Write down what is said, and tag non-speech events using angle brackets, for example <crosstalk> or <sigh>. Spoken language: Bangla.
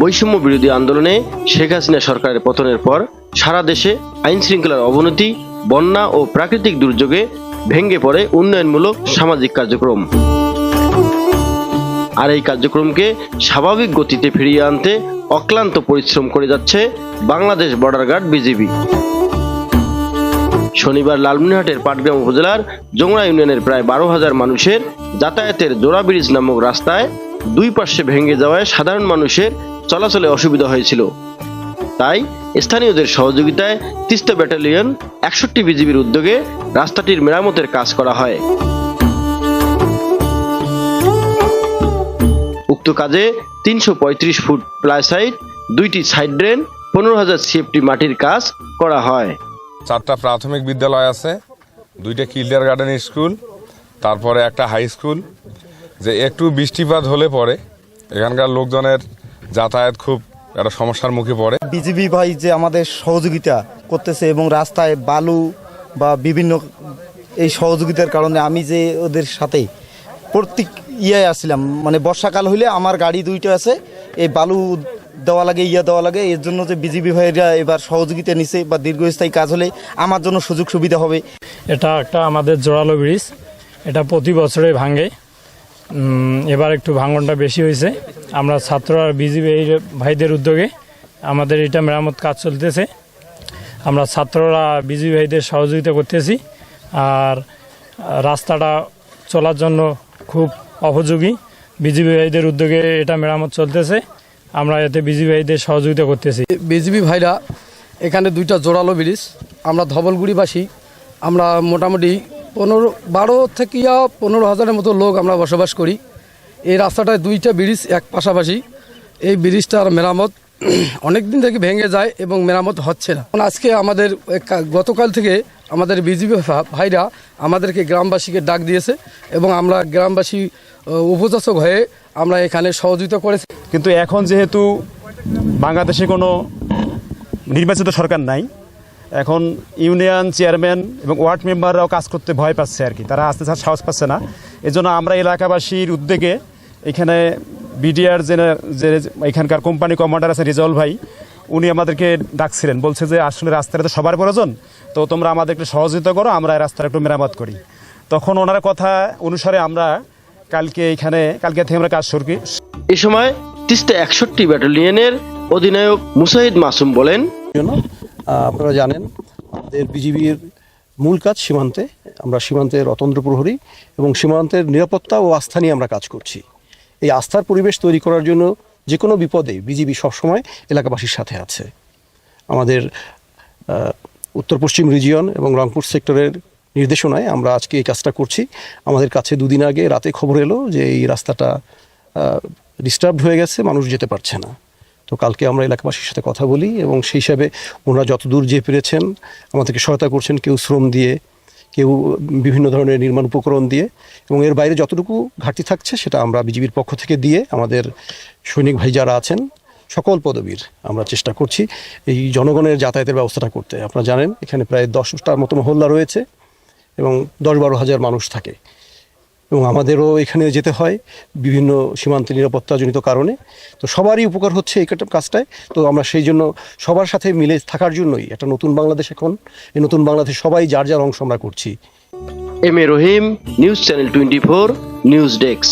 বৈষম্য বিরোধী আন্দোলনে শেখ হাসিনা সরকারের পতনের পর সারা দেশে আইন শৃঙ্খলার অবনতি, বন্যা ও প্রাকৃতিক দুর্যোগে ভেঙে পড়ে উন্নয়নমূলক সামাজিক কার্যক্রম। আর এই কার্যক্রমকে স্বাভাবিক গতিতে ফিরিয়ে আনতে অক্লান্ত পরিশ্রম করে যাচ্ছে বাংলাদেশ বর্ডার গার্ড বিজিবি। শনিবার লালমনিরহাটের পাটগ্রাম উপজেলার জোংড়া ইউনিয়নের প্রায় বারো হাজার মানুষের যাতায়াতের জোড়া ব্রিজ নামক রাস্তায় দুই পাশে ভেঙে যাওয়ায় সাধারণ মানুষের চলাচলে অসুবিধা হয়েছিল। তাই স্থানীয়দের সহযোগিতায় তিস্তা ব্যাটালিয়ন একষট্টি বিজিবির উদ্যোগে রাস্তাটির মেরামতের কাজ করা হয়। উক্ত কাজে তিনশো পঁয়ত্রিশ ফুট প্লাই সাইড দুইটি সাইড ড্রেন, পনেরো হাজার সিএফটি মাটির কাজ করা হয়। চারটা প্রাথমিক বিদ্যালয় আছে, দুইটা কিল্ডার গার্ডেন স্কুল, তারপরে একটা হাই স্কুল, যে একটু বৃষ্টিপাত হলে পরে। এখানকার লোকজনের যাতায়াত খুব একটা সমস্যার মুখে পড়ে। বিজিবি ভাই যে আমাদের সহযোগিতা করতেছে এবং রাস্তায় বালু বা বিভিন্ন এই সহযোগিতার কারণে আমি যে ওদের সাথে প্রত্যেক ইয়ে আসছিলাম মানে বর্ষাকাল হইলে আমার গাড়ি দুইটা আছে এই বালু দেওয়া লাগে ইয়া দেওয়া লাগে এর জন্য যে বিজিবি ভাইরা এবার সহযোগিতা নিছে বা দীর্ঘস্থায়ী কাজ হলে আমার জন্য সুযোগ সুবিধা হবে। এটা একটা আমাদের জোরালো ব্রিজ এটা প্রতি বছরে ভাঙে। এবার একটু ভাঙনটা বেশি হয়েছে আমরা ছাত্ররা বিজিবি ভাইদের উদ্যোগে আমাদের এটা মেরামত কাজ চলতেছে। আমরা ছাত্ররা বিজিবি ভাইদের সহযোগিতা করতেছি আর রাস্তাটা চলার জন্য খুব উপযোগী। বিজিবি ভাইদের উদ্যোগে এটা মেরামত চলতেছে। আমরা এতে বিজিবি ভাইদের সহযোগিতা করতেছি। বিজিবি ভাইরা এখানে দুইটা জোরালো ব্রিজ, আমরা ধবলগুড়িবাসী, আমরা মোটামুটি পনেরো, বারো থেকে পনেরো হাজারের মতো লোক আমরা বসবাস করি। এই রাস্তাটায় দুইটা ব্রিজ এক পাশাপাশি। এই ব্রিজটার মেরামত <clears throat> অনেক দিন থেকে ভেঙে যায় এবং মেরামত হচ্ছে না। আজকে আমাদের গতকাল থেকে আমাদের বিজিবি ভাইরা আমাদেরকে গ্রামবাসীকে ডাক দিয়েছে এবং আমরা গ্রামবাসী আহ, উপযাচক হয়ে আমরা এখানে সহযোগিতা করেছি। কিন্তু এখন যেহেতু বাংলাদেশে কোনো নির্বাচিত সরকার নাই এখন ইউনিয়ন চেয়ারম্যান এবং ওয়ার্ড মেম্বাররাও কাজ করতে ভয় পাচ্ছে আর কি। তারা আসতে সাহস পাচ্ছে না। এজন্য আমরা এলাকাবাসীর উদ্যোগে এখানে বিডিআর যে যে এখানকার কোম্পানি কমান্ডার আছে রেজাউল ভাই, উনি আমাদেরকে ডাকছিলেন। বলছে যে, আসলে রাস্তাটা তো সবার প্রয়োজন, তো তোমরা আমাদেরকে সহযোগিতা করো, আমরা এই রাস্তাটা একটু মেরামত করি। তখন ওনার কথা অনুসারে আমরা কালকে এখানে কালকে থেকে আমরা কাজ শুরু করি। এ সময় তিস্তা একষট্টি ব্যাটালিয়নের অধিনায়ক মুসাহিদ মাসুম বলেন আপনারা জানেন, আমাদের বিজিবির মূল কাজ সীমান্তে, আমরা সীমান্তের অতন্ত্র প্রহরী এবং সীমান্তের নিরাপত্তা ও আস্থা নিয়ে আমরা কাজ করছি। এই আস্থার পরিবেশ তৈরি করার জন্য যে কোনো বিপদে বিজিবি সবসময় এলাকাবাসীর সাথে আছে। আমাদের উত্তর পশ্চিম রিজিয়ন এবং রংপুর সেক্টরের নির্দেশনায় আমরা আজকে এই কাজটা করছি। আমাদের কাছে দুদিন আগে রাতে খবর এলো যে এই রাস্তাটা ডিস্টার্বড হয়ে গেছে, মানুষ যেতে পারছে না। তো কালকে আমরা এলাকাবাসীর সাথে কথা বলি এবং সেই হিসাবে ওনারা যতদূর যে পেরেছেন, আমাদেরকে সহায়তা করছেন কেউ শ্রম দিয়ে, কেউ বিভিন্ন ধরনের নির্মাণ উপকরণ দিয়ে এবং এর বাইরে যতটুকু ঘাটতি থাকছে সেটা আমরা বিজিবির পক্ষ থেকে দিয়ে আমাদের সৈনিক ভাই যারা আছেন, সকল পদবীর আমরা চেষ্টা করছি এই জনগণের যাতায়াতের ব্যবস্থাটা করতে। আপনারা জানেন, এখানে প্রায় দশটার মতো মহল্লা রয়েছে এবং দশ বারো হাজার মানুষ থাকে। এবং আমাদেরও এখানে যেতে হয় বিভিন্ন সীমান্ত নিরাপত্তাজনিত কারণে। তো সবারই উপকার হচ্ছে এই কাজটায়। তো আমরা সেই জন্য সবার সাথে মিলে থাকার জন্যই একটা নতুন বাংলাদেশ এখন, এই নতুন বাংলাদেশ সবাই যার যার অংশ আমরা করছি। M A Rahim, news channel twenty four, news desk.